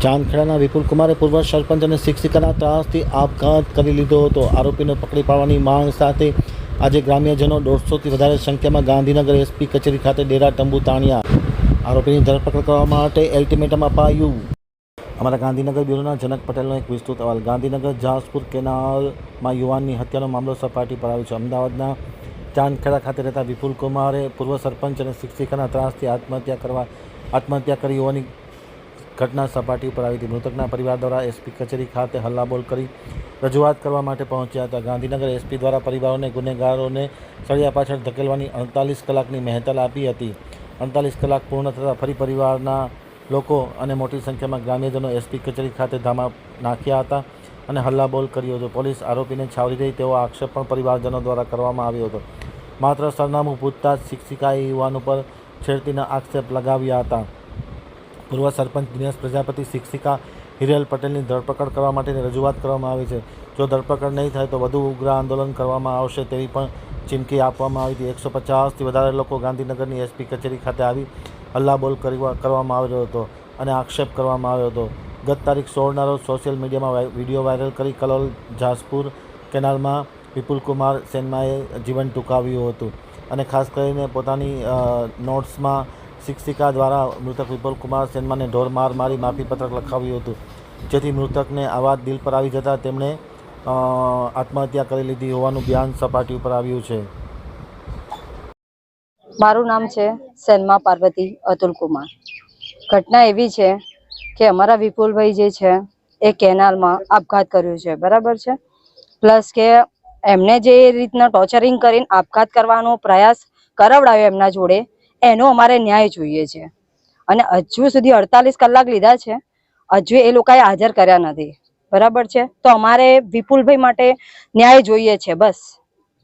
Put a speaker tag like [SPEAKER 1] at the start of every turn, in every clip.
[SPEAKER 1] ચાંદખેડાના વિપુલ કુમારે પૂર્વ સરપંચ અને શિક્ષિકાના ત્રાસથી આપઘાત કરી લીધો હતો. આરોપીને પકડી પાડવાની માંગ સાથે આજે ગ્રામ્યજનો દોઢસોથી વધારે સંખ્યામાં ગાંધીનગર એસપી કચેરી ખાતે ડેરા તંબુ તાણ્યા. આરોપીની ધરપકડ કરવા માટે એલ્ટિમેટમ અપાયું. અમારા ગાંધીનગર બ્યુરોના જનક પટેલનો એક વિસ્તૃત અહેવાલ. ગાંધીનગર જાસપુર કેનાલમાં યુવાનની હત્યાનો મામલો સપાટી પર આવ્યો છે. અમદાવાદના ચાંદખેડા ખાતે રહેતા વિપુલ કુમારે પૂર્વ સરપંચ અને શિક્ષિકાના ત્રાસથી આત્મહત્યા કરવા આત્મહત્યા કરી હોવાની ઘટના સપાટી ઉપર આવી હતી. મૃતકના પરિવાર દ્વારા એસપી કચેરી ખાતે હલ્લાબોલ કરી રજૂઆત કરવા માટે પહોંચ્યા હતા. ગાંધીનગર એસપી દ્વારા પરિવારોને, ગુનેગારોને સળિયા પાછળ ધકેલવાની અડતાલીસ કલાકની મહેતલ આપી હતી. અડતાલીસ કલાક પૂર્ણ થતાં ફરી પરિવારના લોકો અને મોટી સંખ્યામાં ગ્રામ્યજનો એસપી કચેરી ખાતે ધામા નાખ્યા હતા અને હલ્લાબોલ કર્યો હતો. પોલીસ આરોપીને છાવરી રહી તેવો આક્ષેપ પણ પરિવારજનો દ્વારા કરવામાં આવ્યો હતો. માત્ર સરનામું પૂછતા જ શિક્ષિકાએ યુવાન ઉપર છેડતીના આક્ષેપ લગાવ્યા હતા. પૂર્વ સરપંચ દિનેશ પ્રજાપતિ, શિક્ષિકા હિરેલ પટેલની ધરપકડ કરવા માટેની રજૂઆત કરવામાં આવી છે. જો ધરપકડ નહીં થાય તો વધુ ઉગ્ર આંદોલન કરવામાં આવશે તેવી પણ ચીમકી આપવામાં આવી હતી. એકસો પચાસથી વધારે લોકો ગાંધીનગરની એસપી કચેરી ખાતે આવી હલ્લાબોલ કરવા, કરવામાં આવ્યો હતો અને આક્ષેપ કરવામાં આવ્યો હતો. ગત તારીખ સોળના રોજ સોશિયલ મીડિયામાં વીડિયો વાયરલ કરી કલોલ, જાસપુર કેનાલમાં વિપુલ કુમાર સેનમાએ જીવન ટૂંકાવ્યું હતું અને ખાસ કરીને પોતાની નોટ્સમાં શિક્ષિકા દ્વારા મૃતક વિપુલ કુમાર સેનમાને ઢોર માર મારી માફીપત્રક લખાવ્યું હતું. જેથી મૃતકને આ વાત દિલ પર આવી જતાં તેમણે આત્મહત્યા કરી લીધી હોવાનું બયાન સપાટી ઉપર આવ્યું છે.
[SPEAKER 2] મારું નામ છે સેન્મા પાર્વતી અતુલ કુમાર. ઘટના એવી છે કે અમારા વિપુલભાઈ જે છે એ કેનાલમાં આપઘાત કર્યો છે. બરાબર છે? પ્લસ કે એમને જે રીતના ટોર્ચરિંગ કરીને આપઘાત કરવાનો પ્રયાસ કરાવડાવ્યો એમના જોડે એનો અમારે ન્યાય જોઈએ છે. અને હજુ સુધી અડતાલીસ કલાક લીધા છે. હજુ એ લોકોએ હાજર કર્યા નથી. બરાબર છે? તો અમારે વિપુલભાઈ માટે ન્યાય જોઈએ છે બસ.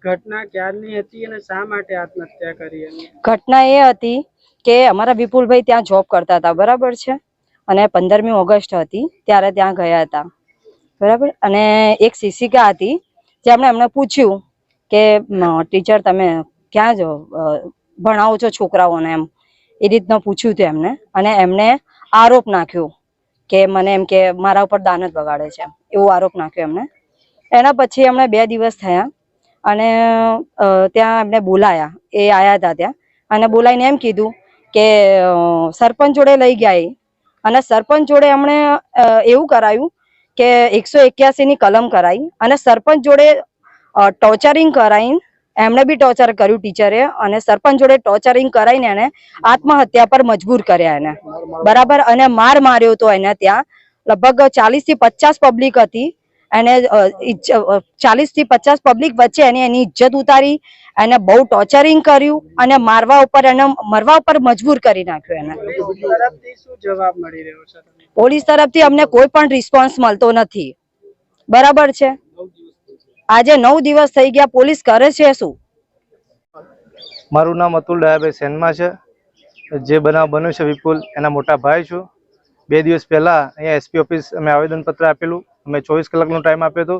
[SPEAKER 3] ઘટના ક્યારની હતી અને શા માટે આત્મહત્યા કરી
[SPEAKER 2] ઘટના એ હતી કે અમારા વિપુલભાઈ ત્યાં જોબ કરતા હતા બરાબર છે? અને પંદરમી ઓગસ્ટ હતી ત્યારે ત્યાં ગયા હતા. બરાબર? અને એક શિક્ષિકા હતી જેમણે એમને પૂછ્યું કે ટીચર તમે ક્યાં જો ભણાવો છો છોકરાઓને એમ. એ રીતનું પૂછ્યું હતું એમને. અને એમને આરોપ નાખ્યો કે મને એમ કે મારા ઉપર દાન જ બગાડે છે એવો આરોપ નાખ્યો એમને. એના પછી એમણે બે દિવસ થયા અને ત્યાં એમને બોલાયા. એ આવ્યા હતા ત્યાં. અને બોલાવીને એમ કીધું કે સરપંચ જોડે લઈ ગયા એ. અને સરપંચ જોડે એમણે એવું કરાયું કે એકસો ની કલમ કરાઈ અને સરપંચ જોડે ટોર્ચરિંગ કરાઈને એમણે બી ટોર્ચર કર્યું ટીચરે અને સરપંચ જોડે ટોર્ચરિંગ કરાઈને એને આત્મહત્યા પર મજબૂર કર્યા એને. બરાબર? અને માર માર્યો હતો એને ત્યાં. લગભગ ચાલીસથી પચાસ પબ્લિક હતી. એને ચાલીસથી પચાસ પબ્લિક વચ્ચે એને એની ઇજ્જત ઉતારી. એને બહુ ટોર્ચરિંગ કર્યું અને મારવા ઉપર એને મરવા ઉપર મજબૂર કરી નાખ્યો એને. પોલીસ તરફથી અમને કોઈ પણ રિસ્પોન્સ મળતો નથી. બરાબર છે? આજે નવ દિવસ થઈ ગયા પોલીસ કરે છે શું?
[SPEAKER 4] મારું નામ અતુલ ડાયાભાઈ સેનમાં છે. જે બનાવ બન્યો છે વિપુલ, એના મોટા ભાઈ છું. બે દિવસ પહેલા અહીંયા એસપી ઓફિસ અમે આવેદનપત્ર આપેલું. અમે ચોવીસ કલાકનો ટાઈમ આપ્યો હતો.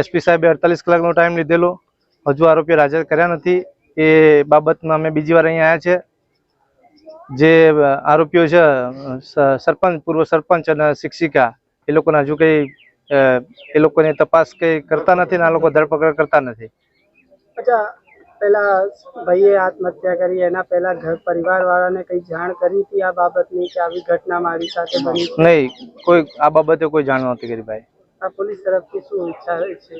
[SPEAKER 4] એસપી સાહેબે અડતાલીસ કલાકનો ટાઈમ લીધેલો. હજુ આરોપીઓ હાજર કર્યા નથી. એ બાબતમાં અમે બીજી વાર અહીંયા આવ્યા છે. જે આરોપીઓ છે સરપંચ, પૂર્વ સરપંચ અને શિક્ષિકા, એ લોકોના હજુ કંઈ એ લોકોની તપાસ કંઈ કરતા નથી ને આ લોકો ધરપકડ કરતા નથી.
[SPEAKER 3] અચ્છા પેલા ભાઈએ આત્મહત્યા કરી એના પહેલા ઘર પરિવાર વાળાને કઈ જાણ કરી હતી આ બાબતની કે આવી ઘટના મારી સાથે બની?
[SPEAKER 4] નહીં કોઈ આ બાબતે કોઈ જાણ નહોતી કરી ભાઈ.
[SPEAKER 3] આ પોલીસ તરફથી શું ઈચ્છા છે?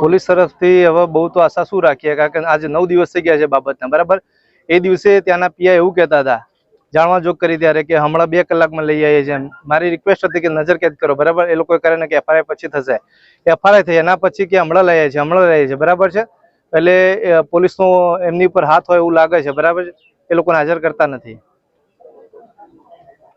[SPEAKER 4] પોલીસ તરફથી હવે બહુ તો આશા શું રાખીએ? કારણ કે આજે નવ દિવસ થઈ ગયા છે બાબતના બરાબર? એ દિવસે ત્યાંના પીઆઈ એવું કહેતા હતા જાણવા જોગ કરી ત્યારે કે હમણાં બે કલાકમાં લઈ આવીએ છીએ. મારી રિક્વેસ્ટ હતી કે નજર કેદ કરો, બરાબર? એ લોકોએ કરે ને કે એફઆરઆઈ પછી થશે. એફઆરઆઈ થઈ એના પછી કે હમણાં લઈ આવીએ છીએ, હમણાં લઈ આવીએ છીએ, બરાબર છે? એટલે પોલીસનો એમની ઉપર હાથ હોય એવું લાગે છે, બરાબર એ લોકોને હાજર કરતા નથી.